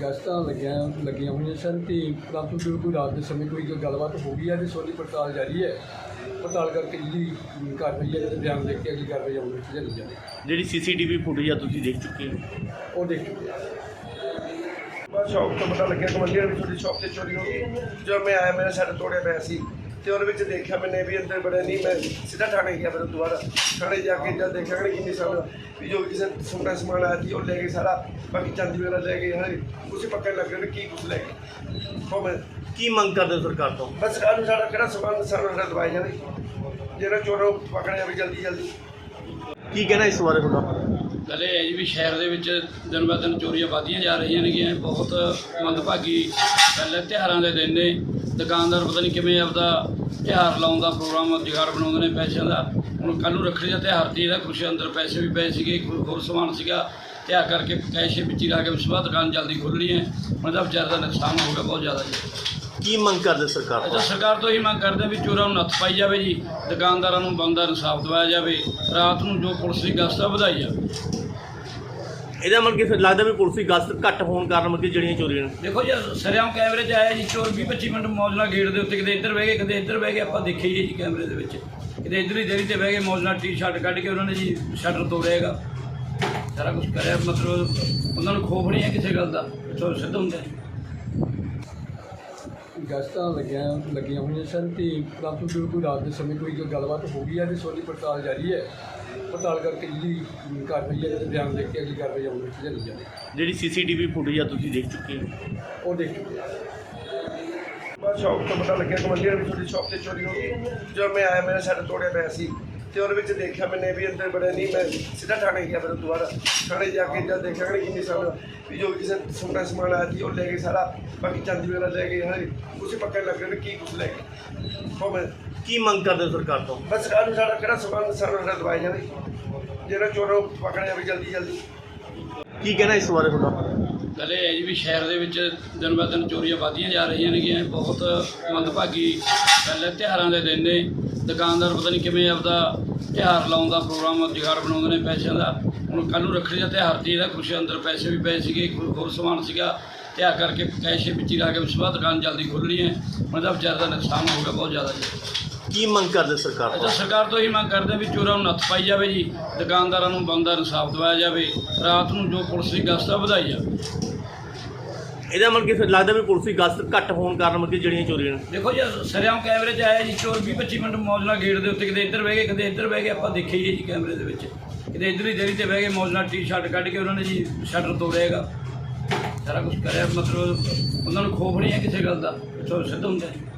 ਗਸਤਾਂ ਲੱਗਿਆ ਲੱਗੀਆਂ ਹੋਈਆਂ ਸਨ ਤੇ ਪਰੰਤੂ ਕੋਈ ਰਾਤ ਦੇ ਸਮੇਂ ਕੋਈ ਗੱਲਬਾਤ ਹੋ ਗਈ ਹੈ ਤੇ ਸੋਲੀ ਪੜਤਾਲ ਜਾਰੀ ਹੈ। ਪੜਤਾਲ ਕਰਕੇ ਜਿਹੜੀ ਕਾਰਵਾਈ ਹੈ ਤੇ ਬਿਆਨ ਦੇ ਕੇ ਅਗਲੀ ਕਾਰਵਾਈ ਅਮਲ ਵਿੱਚ ਲਿਆਂਦੀ ਜਾਵੇ ਜਿਹੜੀ ਸੀਸੀਟੀਵੀ ਫੁਟੇਜ ਆ ਤੁਸੀਂ ਦੇਖ ਚੁੱਕੇ ਹੋ? ਉਹ ਦੇਖ ਚੁੱਕੇ ਹਾਂ। ਬਸ ਸ਼ੌਪ ਤੋਂ ਪਤਾ ਲੱਗਿਆ ਕਮੰਡੀਆਂ ਵੀ ਤੁਹਾਡੀ ਸ਼ੌਪ ਤੇ ਚੋਰੀ ਹੋ ਗਈ। ਜਦੋਂ ਮੈਂ ਆਇਆ ਮੇਰੇ ਸ਼ਟਰ ਤੋੜਿਆ ਪਿਆ ਸੀ। ਤੇ ਉਹਦੇ ਵਿੱਚ ਦੇਖਿਆ ਮੈਨੇ ਵੀ ਅੰਦਰ ਬੜੇ ਨਹੀਂ ਮੈਂ ਸਿੱਧਾ ਥਾਣੇ ਗਿਆ ਫਿਰ ਦੁਬਾਰਾ। ਥਾਣੇ ਜਾ ਕੇ ਜਦ ਦੇਖਿਆ ਕਿ ਕਿੰਨੀ ਸਾਲ ਵੀ ਜੋ ਕਿਸੇ ਸੋਨਾ ਸਮਾਨ ਆਇਆ ਸੀ ਉਹ ਲੈ ਗਏ ਸਾਰਾ ਬਾਕੀ ਚਾਂਦੀ ਵਗੈਰਾ ਲੈ ਗਏ ਹਲੇ ਕੁਛ ਪੱਕੇ ਲੱਗ ਰਹੇ ਨੇ ਕੀ ਕੁਛ ਲੈ ਗਏ ਉਹ ਮੈਂ ਕੀ ਮੰਗ ਕਰਦੇ ਹੋ ਸਰਕਾਰ ਤੋਂ? ਬਸ ਸਾਨੂੰ ਸਾਡਾ ਕਿਹੜਾ ਸਮਾਨ ਸਾਨੂੰ ਸਾਡਾ ਦਵਾਈ ਜਾਵੇ ਜਿਹੜਾ ਚੋਰੋਂ ਪਕੜਿਆ ਜਾਵੇ ਜਲਦੀ ਜਲਦੀ। ਕੀ ਕਹਿਣਾ ਇਸ ਬਾਰੇ ਤੁਹਾਡਾ? ਗੱਲ ਇਹ ਹੈ ਜੀ ਵੀ ਸ਼ਹਿਰ ਦੇ ਵਿੱਚ ਦਿਨ ਬ ਦਿਨ ਚੋਰੀਆਂ ਵਧਦੀਆਂ ਜਾ ਰਹੀਆਂ ਨੇਗੀਆਂ। ਬਹੁਤ ਮੰਦਭਾਗੀ ਪਹਿਲੇ ਤਿਉਹਾਰਾਂ ਦੇ ਦਿਨ ਨੇ। ਦੁਕਾਨਦਾਰ ਪਤਾ ਨਹੀਂ ਕਿਵੇਂ ਆਪਦਾ ਤਿਉਹਾਰ ਲਾਉਣ ਦਾ ਪ੍ਰੋਗਰਾਮ ਜੁਗਾੜ ਬਣਾਉਂਦੇ ਨੇ ਪੈਸਿਆਂ ਦਾ। ਹੁਣ ਕੱਲ੍ਹ ਨੂੰ ਰੱਖੜੀ ਦਾ ਤਿਉਹਾਰ ਸੀ ਇਹਦਾ ਕੁਛ ਅੰਦਰ ਪੈਸੇ ਵੀ ਪਏ ਸੀਗੇ ਹੋਰ ਸਮਾਨ ਸੀਗਾ। ਤਿਉਹਾਰ ਕਰਕੇ ਕੈਸ਼ ਵਿੱਚ ਹੀ ਲਾ ਕੇ ਉਸ ਤੋਂ ਬਾਅਦ ਦੁਕਾਨ ਜਲਦੀ ਖੋਲ੍ਹਣੀ ਹੈ। ਹੁਣ ਦਾ ਵਿਚਾਰ ਦਾ ਨੁਕਸਾਨ ਹੋ ਗਿਆ ਬਹੁਤ ਜ਼ਿਆਦਾ ਜੀ। ਕੀ ਮੰਗ ਕਰਦੇ ਸਰਕਾਰ ਤੋਂ? ਤਾਂ ਸਰਕਾਰ ਤੋਂ ਹੀ ਮੰਗ ਕਰਦੇ ਵੀ ਚੋਰਾਂ ਨੂੰ ਨੱਥ ਪਾਈ ਜਾਵੇ ਜੀ। ਦੁਕਾਨਦਾਰਾਂ ਨੂੰ ਬੰਦਾ ਇਨਸਾਫ ਦਿਵਾਇਆ ਜਾਵੇ। ਰਾਤ ਨੂੰ ਜੋ ਪੁਲਿਸ ਦੀ ਗਸ਼ਤ ਆ ਵਧਾਈ ਜਾਵੇ। ਇਹਦਾ ਮਤਲਬ ਕਿ ਫਿਰ ਲੱਗਦਾ ਵੀ ਪੁਲਿਸ ਦੀ ਗਸ਼ਤ ਘੱਟ ਹੋਣ ਕਾਰਨ ਮਤਲਬ ਕਿ ਜਿਹੜੀਆਂ ਚੋਰੀਆਂ ਨੇ। ਦੇਖੋ ਜੀ, ਸਰਿਆਮ ਕੈਮਰੇ 'ਚ ਆਇਆ ਜੀ, ਚੋਰ 20 25 ਮਿੰਟ ਮੌਜ ਨਾਲ ਗੇਟ ਦੇ ਉੱਤੇ ਕਿਤੇ ਇੱਧਰ ਬਹਿ ਗਏ, ਕਿਤੇ ਇੱਧਰ ਬਹਿ ਗਏ, ਆਪਾਂ ਦੇਖਿਆ ਹੀ ਹੈ ਜੀ ਕੈਮਰੇ ਦੇ ਵਿੱਚ। ਕਿਤੇ ਇੱਧਰ ਹੀ ਦੇਰੀ ਤੇ ਬਹਿ ਗਏ ਮੌਜ ਨਾਲ ਟੀ-ਸ਼ਰਟ ਕੱਢ ਕੇ ਉਹਨਾਂ ਨੇ ਜੀ ਸ਼ਟਰ ਤੋੜਿਆਗਾ। ਸਾਰਾ ਕੁਝ ਕਰਿਆ, ਮਤਲਬ ਉਹਨਾਂ ਨੂੰ ਖੋਫ ਨਹੀਂ ਹੈ ਕਿਸੇ ਗੱਲ ਦਾ ਸਿੱਧ ਹੁੰਦਾ ਨੇ ਗਸਤਾਂ ਲੱਗਿਆ ਲੱਗੀਆਂ ਹੋਈਆਂ ਸਨ ਤੇ ਪਰੰਤੂ ਕੋਈ ਰਾਤ ਦੇ ਸਮੇਂ ਕੋਈ ਗੱਲਬਾਤ ਹੋ ਗਈ ਹੈ ਤੇ ਸੋਲੀ ਪੜਤਾਲ ਜਾਰੀ ਹੈ। ਪੜਤਾਲ ਕਰਕੇ ਜਿਹੜੀ ਕਾਰਵਾਈ ਹੈ ਤੇ ਬਿਆਨ ਦੇ ਕੇ ਅਗਲੀ ਕਾਰਵਾਈ ਅਮਲ ਵਿੱਚ ਲਿਆਂਦੀ ਜਾਵੇ ਜਿਹੜੀ ਸੀਸੀਟੀਵੀ ਫੁਟੇਜ ਆ ਤੁਸੀਂ ਦੇਖ ਚੁੱਕੇ ਹੋ? ਉਹ ਦੇਖ ਚੁੱਕੇ ਹਾਂ। ਬਸ ਸ਼ੌਪ ਤੋਂ ਪਤਾ ਲੱਗਿਆ ਕਮੰਡੀਆਂ ਵੀ ਤੁਹਾਡੀ ਸ਼ੌਪ ਤੇ ਚੋਰੀ ਹੋ ਗਈ। ਜਦੋਂ ਮੈਂ ਆਇਆ ਮੇਰੇ ਸ਼ਟਰ ਤੋੜਿਆ ਪਿਆ ਸੀ। ਤੇ ਉਹਦੇ ਵਿੱਚ ਦੇਖਿਆ ਮੈਨੇ ਵੀ ਅੰਦਰ ਬੜੇ ਨਹੀਂ ਮੈਂ ਸਿੱਧਾ ਥਾਣੇ ਗਿਆ ਫਿਰ ਦੁਬਾਰਾ। ਥਾਣੇ ਜਾ ਕੇ ਜਦ ਦੇਖਿਆ ਕਿ ਕਿੰਨੀ ਸਾਲ ਵੀ ਜੋ ਕਿਸੇ ਸੋਨਾ ਸਮਾਨ ਆਇਆ ਸੀ ਉਹ ਲੈ ਗਏ ਸਾਰਾ ਬਾਕੀ ਚਾਂਦੀ ਵਗੈਰਾ ਲੈ ਗਏ ਹਲੇ ਕੁਛ ਪੱਕੇ ਲੱਗ ਰਹੇ ਨੇ ਕੀ ਕੁਛ ਲੈ ਗਏ ਉਹ ਮੈਂ ਕੀ ਮੰਗ ਕਰਦੇ ਹੋ ਸਰਕਾਰ ਤੋਂ? ਬਸ ਸਾਨੂੰ ਸਾਡਾ ਕਿਹੜਾ ਸਮਾਨ ਸਾਨੂੰ ਸਾਡਾ ਦਵਾਈ ਜਾਵੇ। ਜਿਹੜਾ ਚੋਰੋਂ ਪਕੜਿਆ ਜਾਵੇ ਜਲਦੀ ਜਲਦੀ। ਕੀ ਕਹਿਣਾ ਇਸ ਬਾਰੇ ਤੁਹਾਡਾ? ਗੱਲ ਇਹ ਹੈ ਜੀ ਵੀ ਸ਼ਹਿਰ ਦੇ ਵਿੱਚ ਦਿਨ ਬਾ ਦਿਨ ਚੋਰੀਆਂ ਵਧਦੀਆਂ ਜਾ ਰਹੀਆਂ ਨੇਗੀਆਂ ਬਹੁਤ ਮੰਦਭਾਗੀ ਪਹਿਲੇ ਤਿਉਹਾਰਾਂ ਦੇ ਦਿਨ ਨੇ, ਦੁਕਾਨਦਾਰ ਪਤਾ ਨਹੀਂ ਕਿਵੇਂ ਆਪਦਾ ਤਿਉਹਾਰ ਲਾਉਣ ਦਾ ਪ੍ਰੋਗਰਾਮ ਜੁਗਾੜ ਬਣਾਉਂਦੇ ਨੇ ਪੈਸਿਆਂ ਦਾ। ਹੁਣ ਕੱਲ੍ਹ ਨੂੰ ਰੱਖੜੀ ਦਾ ਤਿਉਹਾਰ ਸੀ, ਇਹਦਾ ਕੁਛ ਅੰਦਰ ਪੈਸੇ ਵੀ ਪਏ ਸੀਗੇ ਹੋਰ ਸਮਾਨ ਸੀਗਾ। ਤਿਉਹਾਰ ਕਰਕੇ ਕੈਸ਼ ਵਿੱਚ ਹੀ ਲਾ ਕੇ ਉਸ ਤੋਂ ਬਾਅਦ ਦੁਕਾਨ ਜਲਦੀ ਖੋਲਣੀ ਹੈ। ਹੁਣ ਦਾ ਵਿਚਾਰ ਦਾ ਨੁਕਸਾਨ ਹੋ ਗਿਆ ਬਹੁਤ ਜ਼ਿਆਦਾ ਜੀ। ਕੀ ਮੰਗ ਕਰਦੇ ਸਰਕਾਰ ਤੋਂ? ਸਰਕਾਰ ਤੋਂ ਹੀ ਮੰਗ ਕਰਦੇ ਹਾਂ ਵੀ ਚੋਰਾਂ ਨੂੰ ਨੱਥ ਪਾਈ ਜਾਵੇ ਜੀ ਦੁਕਾਨਦਾਰਾਂ ਨੂੰ ਬੰਦਾ ਇਨਸਾਫ ਦਿਵਾਇਆ ਜਾਵੇ ਰਾਤ ਨੂੰ ਜੋ ਪੁਲਿਸ ਦੀ ਗਸ਼ਤ ਆ ਵਧਾਈ ਜਾਵੇ। ਇਹਦਾ ਮਤਲਬ ਕਿ ਫਿਰ ਲੱਗਦਾ ਵੀ ਪੁਲਿਸ ਦੀ ਗਸ਼ਤ ਘੱਟ ਹੋਣ ਕਾਰਨ ਮਤਲਬ ਕਿ ਜਿਹੜੀਆਂ ਚੋਰੀਆਂ ਨੇ। ਦੇਖੋ ਜੀ ਸਰਿਆਮ ਕੈਮਰੇ 'ਚ ਆਇਆ ਜੀ ਚੋਰ 20 25 ਮਿੰਟ ਮੌਜ ਨਾਲ ਗੇਟ ਦੇ ਉੱਤੇ ਕਿਤੇ ਇੱਧਰ ਬਹਿ ਗਏ ਕਿਤੇ ਇੱਧਰ ਬਹਿ ਗਏ ਆਪਾਂ ਦੇਖਿਆ ਹੀ ਹੈ ਜੀ ਕੈਮਰੇ ਦੇ ਵਿੱਚ। ਕਿਤੇ ਇੱਧਰਲੀ ਦੇਰੀ ਤੇ ਬਹਿ ਗਏ ਮੌਜ ਨਾਲ ਟੀ-ਸ਼ਰਟ ਕੱਢ ਕੇ ਉਹਨਾਂ ਨੇ ਜੀ ਸ਼ਟਰ ਤੋੜਿਆਗਾ। ਸਾਰਾ ਕੁਝ ਕਰਿਆ ਮਤਲਬ ਉਹਨਾਂ ਨੂੰ ਖੋਫ ਨਹੀਂ ਹੈ ਕਿਸੇ ਗੱਲ ਦਾ ਚੋਰ ਸਿੱਧ ਹੁੰਦੇ ਨੇ